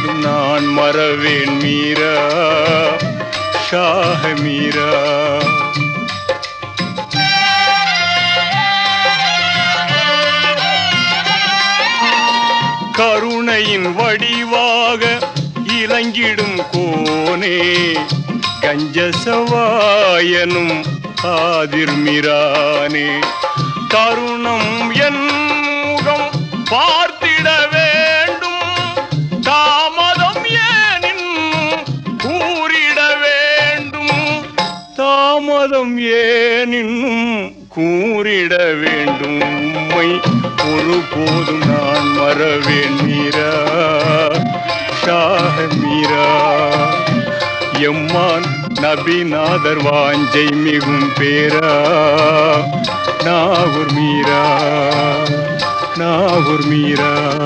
ஒருபோதும் நான் மறவேன் மீரா ஷாஹ மீரா. கருணையின் வடிவாக இலங்கிடும் கோனே கஞ்சசவாயனும் ஆதிர்மிரானே கருணம் என் முகம் பா மோதம் ஏன் கூறிட வேண்டும்? உம்மை ஒருபோதும் நான் மறவேன் மீரா. ஷாக மீரா. எம்மான் நபிநாதர் வாஞ்சை மிகும் பேரா. நாகூர் மீரா. நாகூர் மீரா.